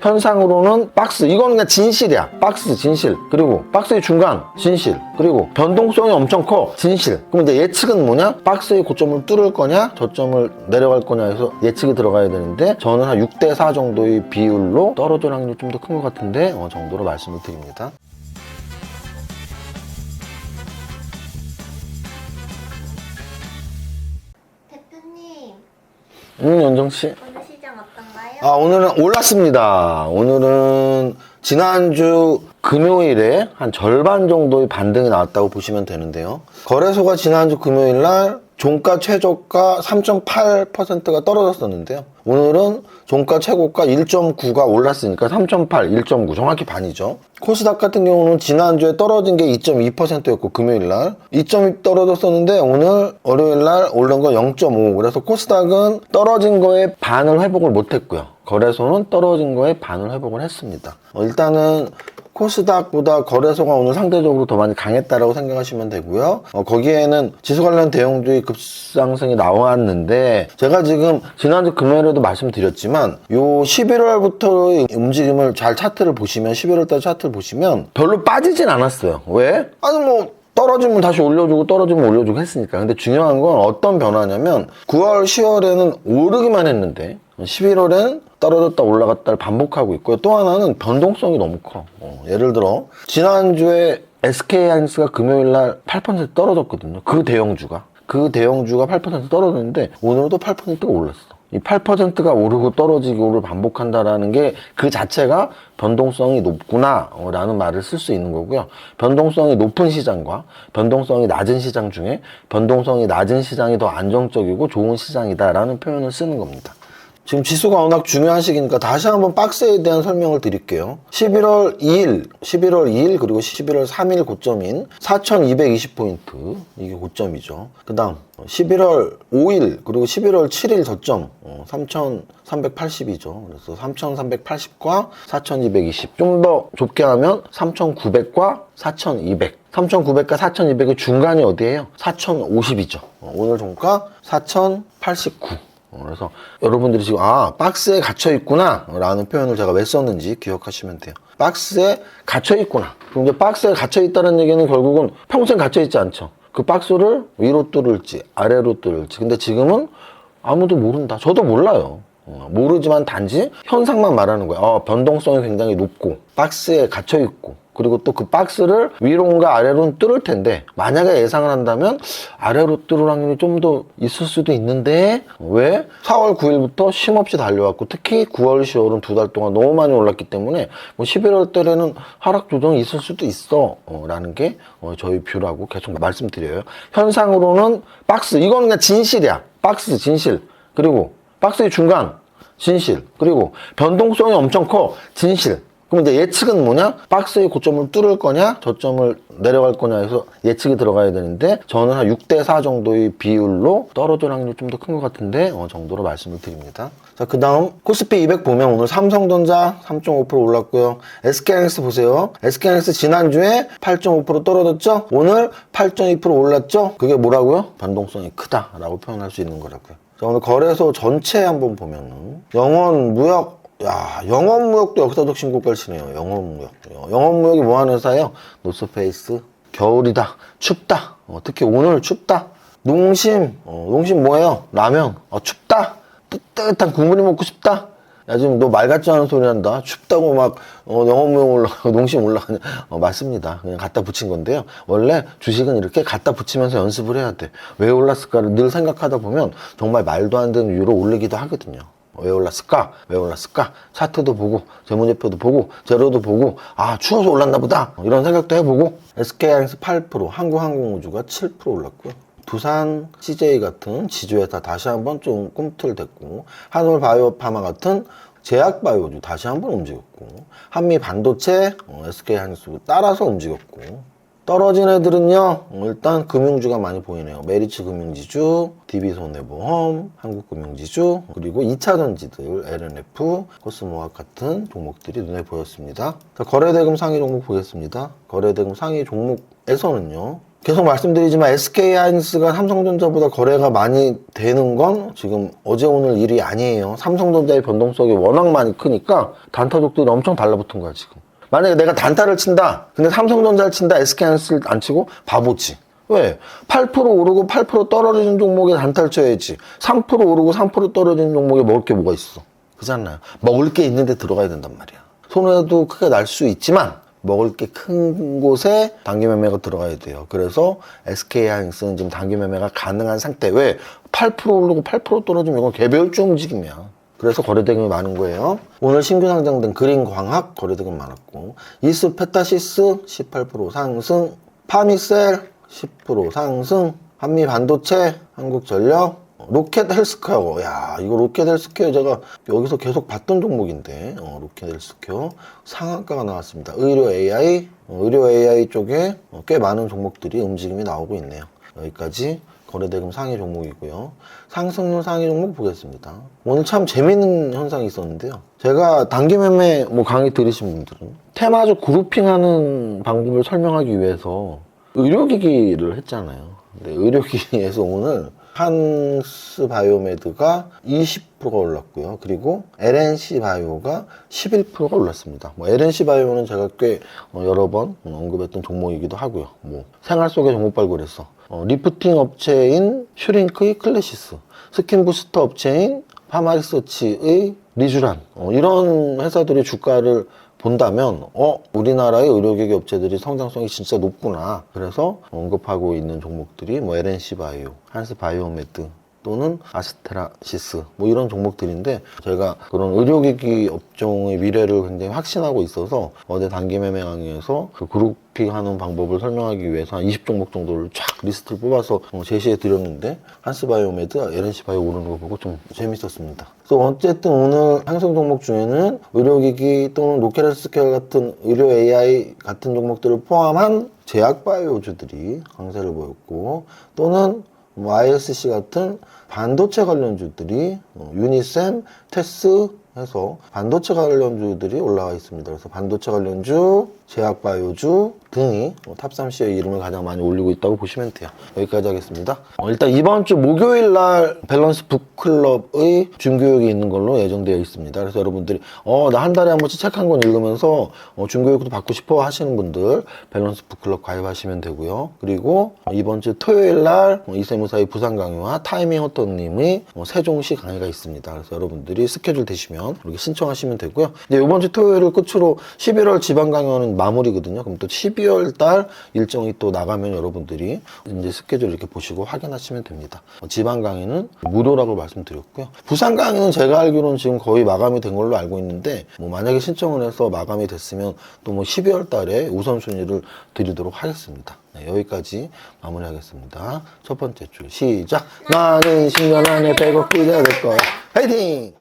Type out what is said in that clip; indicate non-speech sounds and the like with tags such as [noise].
현상으로는 박스. 이거는 그냥 진실이야. 박스 진실. 그리고 박스의 중간 진실. 그리고 변동성이 엄청 커. 진실. 그럼 이제 예측은 뭐냐? 박스의 고점을 뚫을 거냐? 저점을 내려갈 거냐? 해서 예측이 들어가야 되는데 저는 한 6대 4 정도의 비율로 떨어질 확률이 좀 더 큰 것 같은데 어, 정도로 말씀을 드립니다. 대표님, 음 연정씨. 시장 어떤가요? 아, 오늘은 올랐습니다. 오늘은 지난주 금요일에 한 절반 정도의 반등이 나왔다고 보시면 되는데요. 거래소가 지난주 금요일 날 종가 최저가 3.8%가 떨어졌었는데요. 오늘은 종가 최고가 1.9가 올랐으니까 3.8, 1.9 정확히 반이죠. 코스닥 같은 경우는 지난주에 떨어진 게 2.2%였고 금요일 날 2.2 떨어졌었는데 오늘 월요일 날 오른 거 0.5. 그래서 코스닥은 떨어진 거에 반을 회복을 못 했고요. 거래소는 떨어진 거에 반을 회복을 했습니다. 어, 일단은 코스닥보다 거래소가 오늘 상대적으로 더 많이 강했다라고 생각하시면 되고요. 어, 거기에는 지수 관련 대형주의 급상승이 나왔는데 제가 지금 지난주 금요일에도 말씀드렸지만 요 11월부터의 움직임을 잘 차트를 보시면 11월달 차트를 보시면 별로 빠지진 않았어요. 왜? 아니 뭐 떨어지면 다시 올려주고 떨어지면 올려주고 했으니까. 근데 중요한 건 어떤 변화냐면 9월, 10월에는 오르기만 했는데 11월엔 떨어졌다 올라갔다를 반복하고 있고요. 또 하나는 변동성이 너무 커. 어, 예를 들어 지난주에 SK하이닉스가 금요일 날 8% 떨어졌거든요. 그 대형주가. 그 대형주가 8% 떨어졌는데 오늘도 8%가 올랐어. 이 8%가 오르고 떨어지고를 반복한다라는 게 그 자체가 변동성이 높구나라는 말을 쓸 수 있는 거고요. 변동성이 높은 시장과 변동성이 낮은 시장 중에 변동성이 낮은 시장이 더 안정적이고 좋은 시장이다라는 표현을 쓰는 겁니다. 지금 지수가 워낙 중요한 시기니까 다시 한번 박스에 대한 설명을 드릴게요. 11월 2일, 11월 2일 그리고 11월 3일 고점인 4220포인트 이게 고점이죠. 그 다음 11월 5일 그리고 11월 7일 저점 3380이죠. 그래서 3380과 4220 좀 더 좁게 하면 3900과 4200 3,900과 4,200의 중간이 어디예요? 4,050이죠. 오늘 종가 4,089. 어, 그래서 여러분들이 지금 아 박스에 갇혀 있구나 라는 표현을 제가 왜 썼는지 기억하시면 돼요. 박스에 갇혀 있구나. 그럼 이제 박스에 갇혀 있다는 얘기는 결국은 평생 갇혀 있지 않죠. 그 박스를 위로 뚫을지 아래로 뚫을지. 근데 지금은 아무도 모른다. 저도 몰라요. 어, 모르지만 단지 현상만 말하는 거예요. 어, 변동성이 굉장히 높고 박스에 갇혀 있고 그리고 또 그 박스를 위로인가 아래로는 뚫을 텐데 만약에 예상을 한다면 아래로 뚫을 확률이 좀 더 있을 수도 있는데 왜? 4월 9일부터 쉼없이 달려왔고 특히 9월 10월은 두 달 동안 너무 많이 올랐기 때문에 뭐 11월 달에는 하락 조정이 있을 수도 있어 어, 라는 게 어, 저희 뷰라고 계속 말씀드려요. 현상으로는 박스 이거는 그냥 진실이야. 박스 진실. 그리고 박스의 중간 진실. 그리고 변동성이 엄청 커. 진실 그럼 이제 예측은 뭐냐? 박스의 고점을 뚫을 거냐, 저점을 내려갈 거냐 해서 예측이 들어가야 되는데 저는 한 6대 4 정도의 비율로 떨어질 확률이 좀 더 큰 것 같은데 어, 정도로 말씀을 드립니다. 자, 그 다음 코스피 200 보면 오늘 삼성전자 3.5% 올랐고요. SK하이닉스 보세요. SK하이닉스 지난주에 8.5% 떨어졌죠? 오늘 8.2% 올랐죠? 그게 뭐라고요? 변동성이 크다라고 표현할 수 있는 거라고요. 자, 오늘 거래소 전체 한번 보면은 영원 무역 야, 영업무역도 역사적 신고가를 치네요. 영업무역. 영업무역이 뭐 하는 회사예요? 노스페이스. 겨울이다. 춥다. 어, 특히 오늘 춥다. 농심. 어, 농심 뭐예요? 라면. 어, 춥다. 뜨뜻한 국물이 먹고 싶다. 야, 지금 너 말 같지 않은 소리 한다. 춥다고 막, 어, 영업무역 올라가고, [laughs] 농심 올라가냐. 어, 맞습니다. 그냥 갖다 붙인 건데요. 원래 주식은 이렇게 갖다 붙이면서 연습을 해야 돼. 왜 올랐을까를 늘 생각하다 보면 정말 말도 안 되는 이유로 올리기도 하거든요. 왜 올랐을까? 왜 올랐을까? 차트도 보고, 재무제표도 보고, 재료도 보고, 아, 추워서 올랐나 보다. 이런 생각도 해보고, SK하이닉스 8%, 한국항공우주가 7% 올랐고요. 두산, CJ 같은 지주회사 다시 한번 좀 꿈틀댔고, 한올바이오파마 같은 제약바이오주 다시 한번 움직였고, 한미 반도체, 어, SK하이닉스 따라서 움직였고, 떨어진 애들은요 어, 일단 금융주가 많이 보이네요 메리츠 금융지주 DB손해보험 한국금융지주 그리고 2차전지들 LNF 코스모학 같은 종목들이 눈에 보였습니다 자, 거래대금 상위 종목 보겠습니다 거래대금 상위 종목에서는요 계속 말씀드리지만 SK 하이닉스가 삼성전자보다 거래가 많이 되는 건 지금 어제 오늘 일이 아니에요. 삼성전자의 변동성이 워낙 많이 크니까 단타족들이 엄청 달라붙은 거야 지금. 만약에 내가 단타를 친다. 근데 삼성전자를 친다. SK 하이닉스를 안 치고 바보지. 왜? 8% 오르고 8% 떨어지는 종목에 단타를 쳐야지. 3% 오르고 3% 떨어지는 종목에 먹을 게 뭐가 있어? 그렇잖아요. 먹을 게 있는데 들어가야 된단 말이야. 손해도 크게 날 수 있지만 먹을 게 큰 곳에 단기 매매가 들어가야 돼요. 그래서 SK 하이닉스는 지금 단기 매매가 가능한 상태. 왜? 8% 오르고 8% 떨어지면 이건 개별주 움직임이야. 그래서 거래대금이 많은 거예요. 오늘 신규 상장된 그린광학 거래대금 많았고 이스 페타시스 18% 상승, 파미셀 10% 상승, 한미 반도체, 한국전력, 로켓 헬스케어. 야, 이거 로켓 헬스케어 제가 여기서 계속 봤던 종목인데, 어, 로켓 헬스케어 상한가가 나왔습니다. 의료 AI, 어, 의료 AI 쪽에 어, 꽤 많은 종목들이 움직임이 나오고 있네요. 여기까지 거래대금 상위 종목이고요. 상승률 상위 종목 보겠습니다. 오늘 참 재밌는 현상이 있었는데요. 제가 단기 매매 뭐 강의 들으신 분들은 테마주 그룹핑하는 방법을 설명하기 위해서 의료기기를 했잖아요. 근데 의료기기에서 오늘 한스 바이오메드가 20%가 올랐고요. 그리고 LNC 바이오가 11%가 올랐습니다. 뭐 LNC 바이오는 제가 꽤 어, 여러 번 언급했던 종목이기도 하고요. 뭐 생활 속의 종목 발굴했어. 어, 리프팅 업체인 슈링크의 클래시스, 스킨 부스터 업체인 파마리서치의 리쥬란 어, 이런 회사들이 주가를 본다면 어 우리나라의 의료기기 업체들이 성장성이 진짜 높구나. 그래서 언급하고 있는 종목들이 뭐 LNC 바이오, 한스 바이오메드 또는 아스테라시스 뭐 이런 종목들인데 제가 그런 의료기기 업종의 미래를 굉장히 확신하고 있어서 어제 단기 매매 강의에서 그 그룹핑하는 방법을 설명하기 위해서 한 20종목 정도를 쫙 리스트를 뽑아서 어, 제시해 드렸는데 한스바이오메드, LNC 바이오 오르는 거 보고 좀 재밌었습니다. 그래서 어쨌든 오늘 상승 종목 중에는 의료기기 또는 로켓헬스케어 같은 의료 AI 같은 종목들을 포함한 제약바이오주들이 강세를 보였고 또는 뭐 ISC 같은 반도체 관련주들이 어, 유니셈, 테스 해서 반도체 관련주들이 올라와 있습니다. 그래서 반도체 관련주, 제약바이오주 등이 뭐 탑3C의 이름을 가장 많이 올리고 있다고 보시면 돼요. 여기까지 하겠습니다. 어, 일단 이번 주 목요일 날 밸런스 북클럽의 준교육이 있는 걸로 예정되어 있습니다. 그래서 여러분들이 어, 나 한 달에 한 번씩 책 한 권 읽으면서 어, 준교육도 받고 싶어 하시는 분들 밸런스 북클럽 가입하시면 되고요. 그리고 어, 이번 주 토요일 날 어, 이세무사의 부산 강의와 타이밍 호터님의 어, 세종시 강의가 있습니다. 그래서 여러분들이 스케줄 되시면 이렇게 신청하시면 되고요. 이제 이번 주 토요일을 끝으로 11월 지방 강연은 마무리거든요. 그럼 또 12월 달 일정이 또 나가면 여러분들이 이제 스케줄 이렇게 보시고 확인하시면 됩니다. 어, 지방 강의는 무료라고 말씀드렸고요. 부산 강의는 제가 알기로는 지금 거의 마감이 된 걸로 알고 있는데 뭐 만약에 신청을 해서 마감이 됐으면 또 뭐 12월 달에 우선순위를 드리도록 하겠습니다. 네, 여기까지 마무리하겠습니다. 첫 번째 줄 시작. 나는 10년 안에 100억 부자 될 거야. 화이팅!